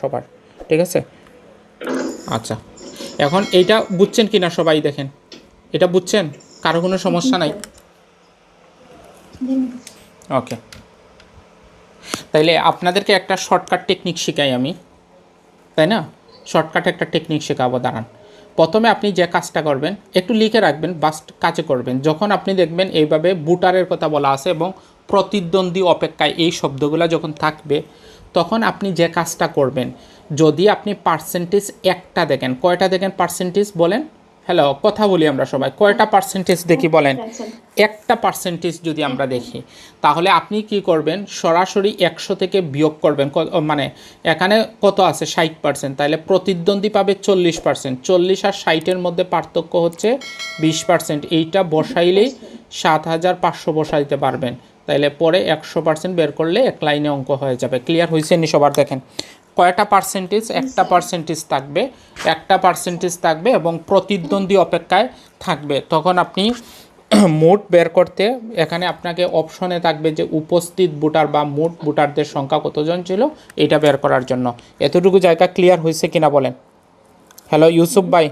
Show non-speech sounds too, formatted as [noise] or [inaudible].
সবার, ঠিক আছে? আচ্ছা এখন এইটা বুঝছেন কিনা সবাই দেখেন? এটা বুঝছেন? কারও কোনো সমস্যা নাই? ওকে। তাইলে আপনাদেরকে একটা শর্টকাট টেকনিক শেখাই আমি, তাই না? শর্টকাট একটা টেকনিক শেখাবো, দাঁড়ান। প্রথমে আপনি যে কাজটা করবেন, একটু লিখে রাখবেন বাস কাজে করবেন। যখন আপনি দেখবেন এইভাবে বুটারের কথা বলা আছে এবং প্রতিদ্বন্দ্বী অপেক্ষায় এই শব্দগুলো যখন থাকবে, তখন আপনি যে কাজটা করবেন, যদি আপনি পার্সেন্টেজ একটা দেখেন, কয়টা দেখেন পার্সেন্টেজ বলেন? হ্যালো কথা বলি আমরা সবাই, কয়টা পার্সেন্টেজ দেখি বলেন? একটা পার্সেন্টেজ যদি আমরা দেখি, তাহলে আপনি কি করবেন? সরাসরি একশো থেকে বিয়োগ করবেন মানে এখানে কত আছে? ষাট পার্সেন্ট তাহলে প্রতিদ্বন্দ্বী পাবে চল্লিশ পার্সেন্ট চল্লিশ আর ষাটের মধ্যে পার্থক্য হচ্ছে বিশ পার্সেন্ট এইটা বসাইলেই সাত হাজার পাঁচশো বসাইতে পারবেন। তাইলে পরে একশো পার্সেন্ট বের করলে এক লাইনে অঙ্ক হয়ে যাবে। ক্লিয়ার হয়েছে নি সবার? দেখেন, কয়টা পার্সেন্টেজ একটা পার্সেন্টেজ থাকবে, একটা পার্সেন্টেজ থাকবে এবং প্রতিদ্বন্দ্বী অপেক্ষায় থাকবে। তখন আপনি [clears throat] মোট বের করতে, এখানে আপনাকে অপশনে থাকবে যে উপস্থিত ভোটার বা মোট ভোটারদের সংখ্যা কতজন ছিল, এটা বের করার জন্য। এতটুকু জায়গা ক্লিয়ার হয়েছে কিনা বলেন? হ্যালো ইউসুফ ভাই।